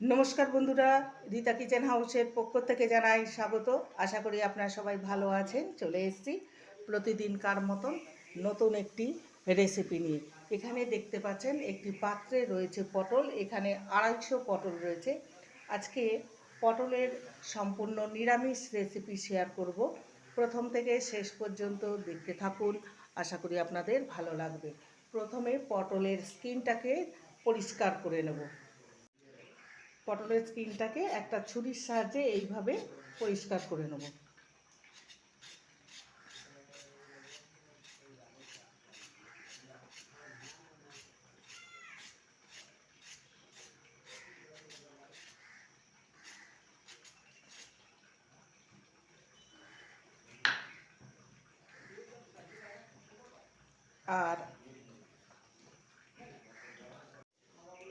নমস্কার বন্ধুরা, রীতা কিচেন হাউসের পক্ষ থেকে জানাই স্বাগত। আশা করি আপনারা সবাই ভালো আছেন, চলে এসেছি প্রতিদিনকার মতন নতুন একটি রেসিপি নিয়ে। এখানে দেখতে পাচ্ছেন একটি পাত্রে রয়েছে পটল, এখানে আড়াইশো পটল রয়েছে। আজকে পটলের সম্পূর্ণ নিরামিষ রেসিপি শেয়ার করব। প্রথম থেকে শেষ পর্যন্ত দেখতে থাকুন, আশা করি আপনাদের ভালো লাগবে। প্রথমে পটলের স্কিনটাকে পরিষ্কার করে নেব। পটলের স্কিনটাকে একটা ছুরির সাহায্যে এইভাবে পরিষ্কার করে নেব আর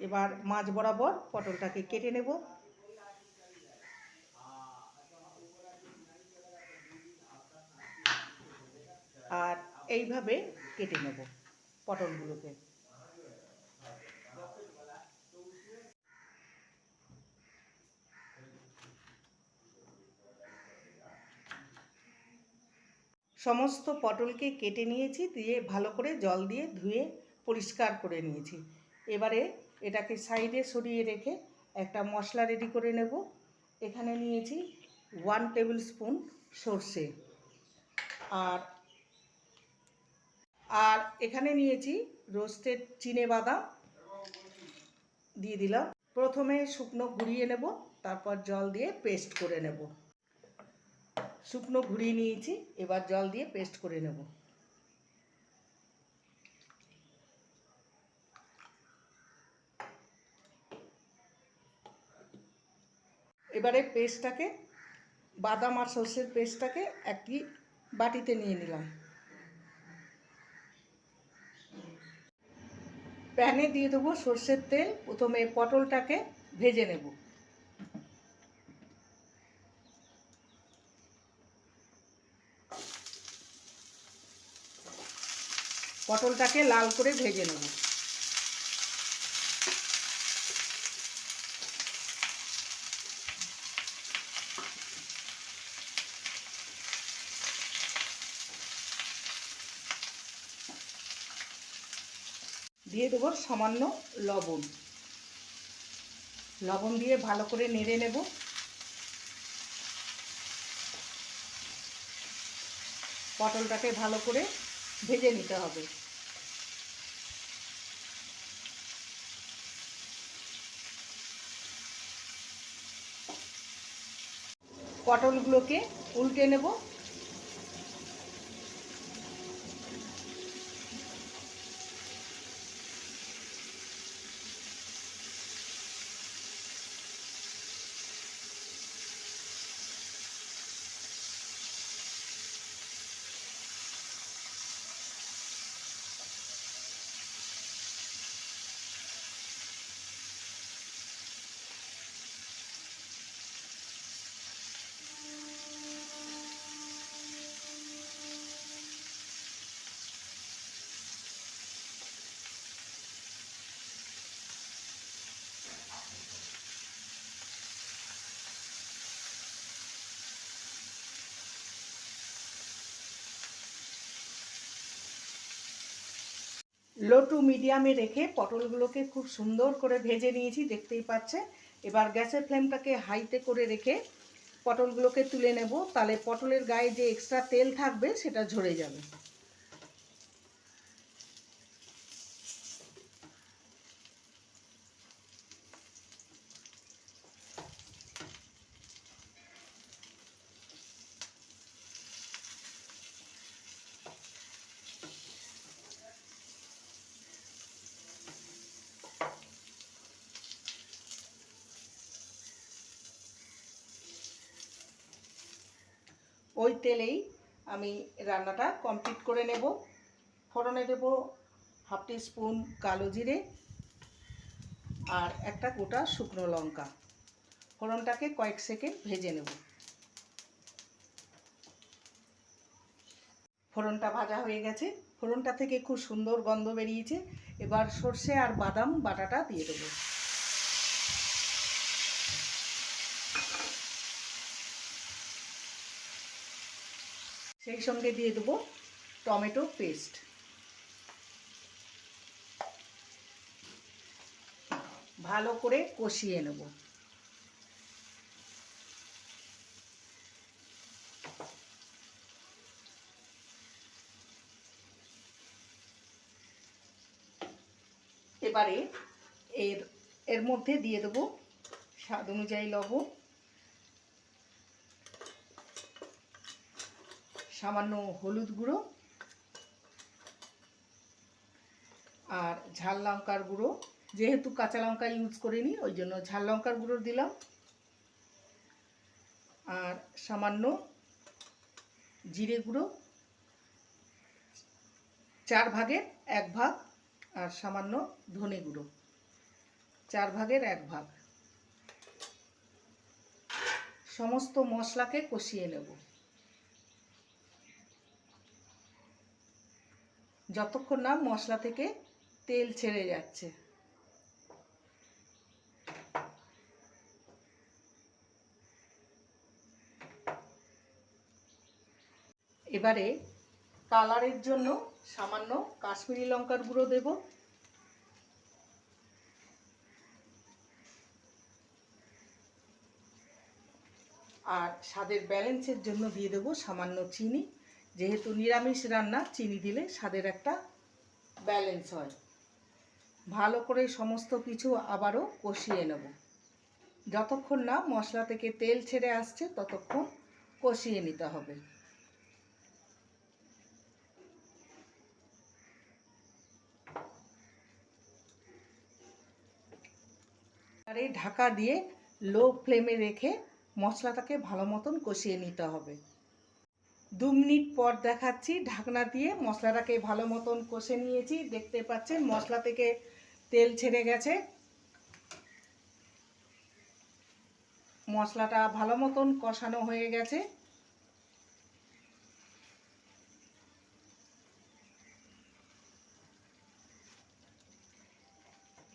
এবার মাছ বরাবর পটলটাকে কেটে নেব। আর এইভাবে কেটে নেব পটলগুলোকে। সমস্ত পটলকে কেটে নিয়েছি, দিয়ে ভালো করে জল দিয়ে ধুয়ে পরিষ্কার করে নিয়েছি। এবারে এটাকে সাইডে সরিয়ে রেখে একটা মশলা রেডি করে নেব। এখানে নিয়েছি ওয়ান টেবিল স্পুন সর্ষে। আর আর এখানে নিয়েছি রোস্টেড চিনে বাদাম। দিয়ে দিলাম। প্রথমে শুকনো ঘুরিয়ে নেব, তারপর জল দিয়ে পেস্ট করে নেব। শুকনো ঘুরিয়ে নিয়েছি, এবার জল দিয়ে পেস্ট করে নেব। এবারে পেস্টটাকে, বাদাম আর সর্ষের পেস্টটাকে একটি বাটিতে নিয়ে নিলাম। প্যানে দিয়ে দেবো সর্ষের তেল, প্রথমে পটলটাকে ভেজে নেব। পটলটাকে লাল করে ভেজে নেব। দিয়ে দেবো সামান্য লবণ। লবণ দিয়ে ভালো করে নেড়ে নেব। পটলটাকে ভালো করে ভেজে নিতে হবে। পটলগুলোকে উল্টে নেব। লো টু মিডিয়ামে রেখে পটলগুলোকে খুব সুন্দর করে ভেজে নিয়েছি, দেখতেই পাচ্ছে এবার গ্যাসের ফ্লেমটাকে হাইতে করে রেখে পটলগুলোকে তুলে নেব। তাহলে পটলের গায়ে যে এক্সট্রা তেল থাকবে, সেটা ঝরে যাবে। ওই তেলেই আমি রান্নাটা কমপ্লিট করে নেব। ফোড়নে দেব হাফ টি স্পুন কালো জিরে আর একটা গোটা শুকনো লঙ্কা। ফোড়নটাকে কয়েক সেকেন্ড ভেজে নেব। ফোড়নটা ভাজা হয়ে গেছে। ফোড়নটা থেকে খুব সুন্দর গন্ধ বেরিয়েছে। এবার সর্ষে আর বাদাম বাটাটা দিয়ে দেবো। সেই সঙ্গে দিয়ে দেবো টমেটো পেস্ট। ভালো করে কষিয়ে নেব। এবারে এর এর মধ্যে দিয়ে দেবো স্বাদ অনুযায়ী লবণ। সামান্য হলুদ গুঁড়ো আর ঝাল লঙ্কার গুঁড়ো। যেহেতু কাঁচা লঙ্কা ইউজ করিনি, ওই জন্য ঝাল লঙ্কার গুঁড়ো দিলাম। আর সামান্য জিরে গুঁড়ো, চার ভাগের এক ভাগ, আর সামান্য ধনে গুঁড়ো, চার ভাগের এক ভাগ। সমস্ত মশলাকে কষিয়ে নেব। যতক্ষণ না মশলা থেকে তেল ছেড়ে যাচ্ছে। এবারে কালারের জন্য সামান্য কাশ্মীরি লঙ্কার গুঁড়ো দেব। আর স্বাদের ব্যালেন্সের জন্য দিয়ে দেবো সামান্য চিনি। যেহেতু নিরামিষ রান্না, চিনি দিলে স্বাদের একটা ব্যালেন্স হয়। ভালো করে সমস্ত কিছু আবারও কষিয়ে নেব। যতক্ষণ না মশলা থেকে তেল ছেড়ে আসছে, ততক্ষণ কষিয়ে নিতে হবে। ঢাকা দিয়ে লো ফ্লেমে রেখে মশলাটাকে ভালো মতন কষিয়ে নিতে হবে। দু মিনিট পর দেখাচ্ছি ঢাকনা দিয়ে। মশলাটাকে ভালো মতন কষে নিয়েছি। দেখতে পাচ্ছেন, মশলা থেকে তেল ছেড়ে গেছে। মশলাটা ভালো মতন কষানো হয়ে গেছে।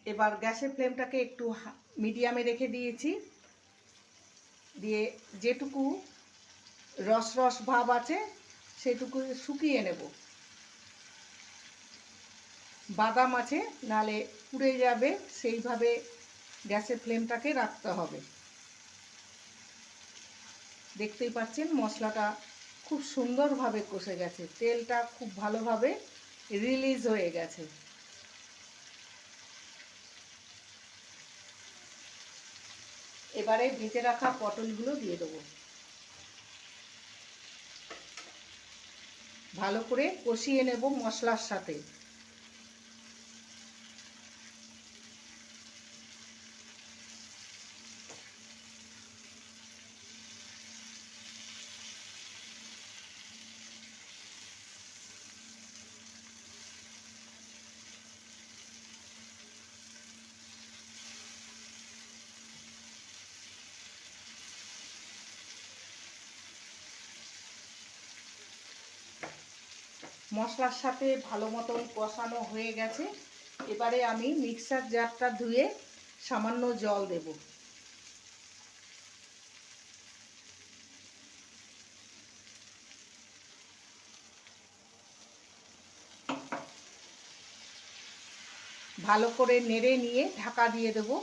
এবার গ্যাসের ফ্লেমটাকে একটু মিডিয়ামে রেখে দিয়েছি। দিয়ে যেটুকু রস রস ভাব আছে, সেটুকু শুকিয়ে নেব। বাদাম আছে, নালে পুড়ে যাবে, সেইভাবে গ্যাসের ফ্লেমটাকে রাখতে হবে। দেখতেই পাচ্ছেন, মশলাটা খুব সুন্দরভাবে কষে গেছে। তেলটা খুব ভালোভাবে রিলিজ হয়ে গেছে। এবারে ভেজে রাখা পটলগুলো দিয়ে দেবো। ভালো করে কষিয়ে নেব মশলার সাথে। মশলার সাথে ভালো মতন কষানো হয়ে গেছে। এবারে আমি মিক্সার জারটা ধুয়ে সামান্য জল দেব। ভালো করে নেড়ে নিয়ে ঢাকা দিয়ে দেবো।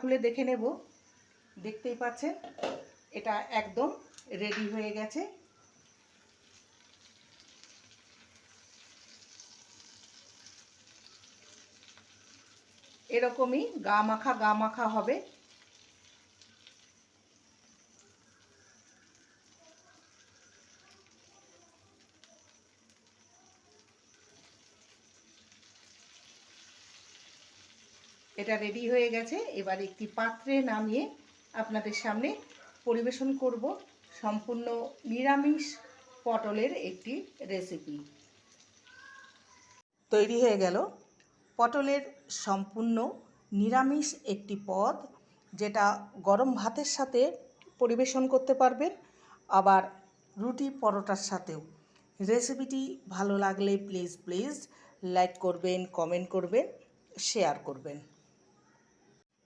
খুলে দেখে নেব। দেখতেই পাচ্ছেন, এটা একদম রেডি হয়ে গেছে। এরকমই গা মাখা গা মাখা হবে। এটা রেডি হয়ে গেছে। এবার একটি পাত্রে নামিয়ে আপনাদের সামনে পরিবেশন করব সম্পূর্ণ নিরামিষ পটলের একটি রেসিপি তৈরি হয়ে গেল পটলের সম্পূর্ণ নিরামিষ একটি পদ, যেটা গরম ভাতের সাথে পরিবেশন করতে পারবেন। আবার রুটি পরোটার সাথেও। রেসিপিটি ভালো লাগলে প্লিজ প্লিজ লাইক করবেন কমেন্ট করবেন শেয়ার করবেন।